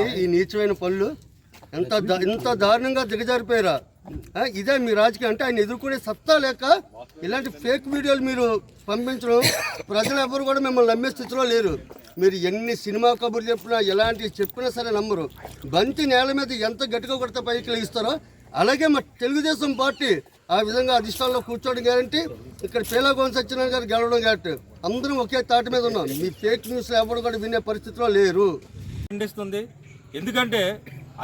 ఏంటి ఈ నీచమైన పనులు ఎంత ఎంత ఇంత దారుణంగా దిగజారిపోయారా? ఇదే మీ రాజకీయం. అంటే ఆయన ఎదుర్కొనే సత్తా లేక ఇలాంటి ఫేక్ వీడియోలు మీరు పంపించడం ప్రజలు ఎవరు కూడా మిమ్మల్ని నమ్మే స్థితిలో లేరు. మీరు ఎన్ని సినిమా కబుర్లు చెప్పినా ఎలాంటివి చెప్పినా సరే నమ్మరు. బంతి నేల మీద ఎంత గట్టిగా కొడితే పైకి లేస్తారో అలాగే మా తెలుగుదేశం పార్టీ ఆ విధంగా అధిష్టానంలో కూర్చోవడం గ్యారంటీ ఇక్కడ పేలాగోన్ సత్యనారాయణ గారు గెలవడం గ్యారంటీ అందరం ఒకే తాటి మీద ఉన్నాం. మీ ఫేక్ న్యూస్లు ఎవరు కూడా వినే పరిస్థితిలో లేరు. ఖండిస్తుంది. ఎందుకంటే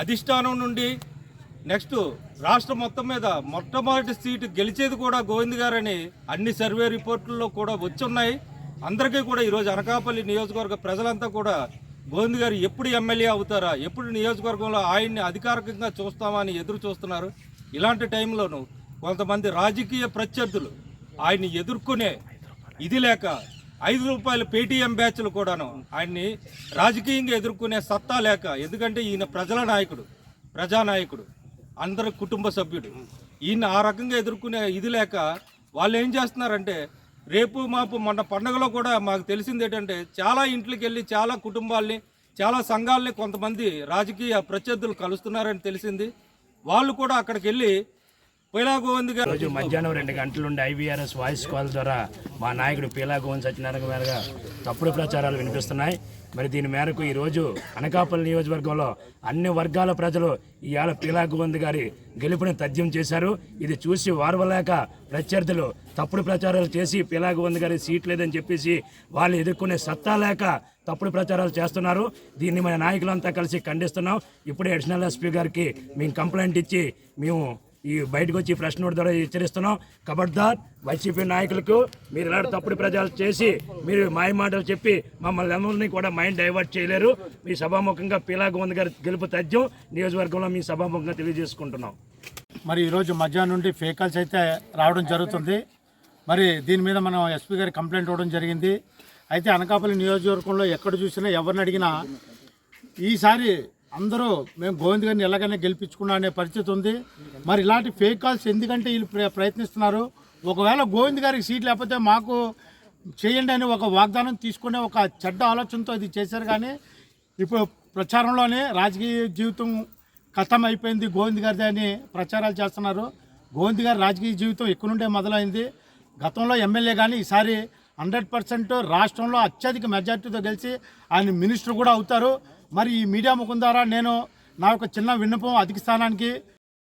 అధిష్టానం నుండి నెక్స్ట్ రాష్ట్రం మొత్తం మీద మొట్టమొదటి సీటు గెలిచేది కూడా గోవింద్ గారని అన్ని సర్వే రిపోర్టుల్లో కూడా వచ్చున్నాయి. అందరికీ కూడా ఈరోజు అనకాపల్లి నియోజకవర్గ ప్రజలంతా కూడా గోవింద్ గారు ఎప్పుడు ఎమ్మెల్యే అవుతారా ఎప్పుడు నియోజకవర్గంలో ఆయన్ని అధికారికంగా చూస్తామా అని ఎదురు చూస్తున్నారు. ఇలాంటి టైంలోనూ కొంతమంది రాజకీయ ప్రత్యర్థులు ఆయన్ని ఎదుర్కొనే ఇది లేక ఐదు రూపాయల పేటీఎం బ్యాచ్లు కూడాను ఆయన్ని రాజకీయంగా ఎదుర్కొనే సత్తా లేక ఎందుకంటే ఈయన ప్రజల నాయకుడు ప్రజానాయకుడు అందరి కుటుంబ సభ్యుడు. ఈయన ఆ రకంగా ఎదుర్కొనే ఇది లేక వాళ్ళు ఏం చేస్తున్నారంటే రేపు మాపు మొన్న పండగలో కూడా మాకు తెలిసింది ఏంటంటే చాలా ఇంట్లోకి వెళ్ళి చాలా కుటుంబాల్ని చాలా సంఘాలని కొంతమంది రాజకీయ ప్రత్యర్థులు కలుస్తున్నారని తెలిసింది. వాళ్ళు కూడా అక్కడికి వెళ్ళి రోజు మధ్యాహ్నం రెండు గంటల నుండి ఐవీఆర్ఎస్ వాయిస్ కాల్ ద్వారా మా నాయకుడు పీలా గోవింద్ సత్యనారాయణ మీదుగా తప్పుడు ప్రచారాలు వినిపిస్తున్నాయి. మరి దీని మేరకు ఈరోజు అనకాపల్లి నియోజకవర్గంలో అన్ని వర్గాల ప్రజలు ఇవాళ పీలా గోవింద్ గారి గెలుపుని తథ్యం చేశారు. ఇది చూసి వారవలేక ప్రత్యర్థులు తప్పుడు ప్రచారాలు చేసి పీలా గోవింద్ గారి సీట్ లేదని చెప్పేసి వాళ్ళు ఎదుర్కొనే సత్తా లేక తప్పుడు ప్రచారాలు చేస్తున్నారు. దీన్ని మన నాయకులంతా కలిసి ఖండిస్తున్నాం. ఇప్పుడే అడిషనల్ ఎస్పీ గారికి మేము కంప్లైంట్ ఇచ్చి మేము ఈ బయటకు వచ్చి ప్రశ్న ద్వారా హెచ్చరిస్తున్నాం. కబడ్దార్ వైసీపీ నాయకులకు మీరు ఇలాంటి తప్పుడు ప్రజలు చేసి మీరు మాయ మాటలు చెప్పి మమ్మల్ని అందరినీ కూడా మైండ్ డైవర్ట్ చేయలేరు. మీ సభాముఖంగా పీలా గోవింద్ గారి గెలుపు తథ్యం నియోజకవర్గంలో మీ సభాముఖంగా తెలియజేసుకుంటున్నాం. మరి ఈరోజు మధ్యాహ్నం నుండి ఫేకాల్స్ అయితే రావడం జరుగుతుంది. మరి దీని మీద మనం ఎస్పీ గారి కంప్లైంట్ ఇవ్వడం జరిగింది. అయితే అనకాపల్లి నియోజకవర్గంలో ఎక్కడ చూసినా ఎవరిని అడిగినా ఈసారి అందరూ మేము గోవింద్ గారిని ఎలాగైనా గెలిపించుకున్నా అనే పరిస్థితి ఉంది. మరి ఇలాంటి ఫేక్ కాల్స్ ఎందుకంటే వీళ్ళు ప్ర- ప్రయత్నిస్తున్నారు? ఒకవేళ గోవింద్ గారికి సీట్ లేకపోతే మాకు చేయండి అని ఒక వాగ్దానం తీసుకునే ఒక చెడ్డ ఆలోచనతో ఇది చేశారు కానీ ఇప్పుడు ప్రచారంలోనే రాజకీయ జీవితం కథం అయిపోయింది గోవింద్ గారిది అని ప్రచారాలు చేస్తున్నారు. గోవింద్ గారి రాజకీయ జీవితం ఇక్కడ నుండే మొదలైంది. గతంలో ఎమ్మెల్యే కానీ ఈసారి హండ్రెడ్ పర్సెంట్ రాష్ట్రంలో అత్యధిక మెజార్టీతో గెలిచి ఆయన మినిస్టర్ కూడా అవుతారు. మరి ఈ మీడియా ముఖం ద్వారా నేను నా యొక్క చిన్న విన్నపం అధిక స్థానానికి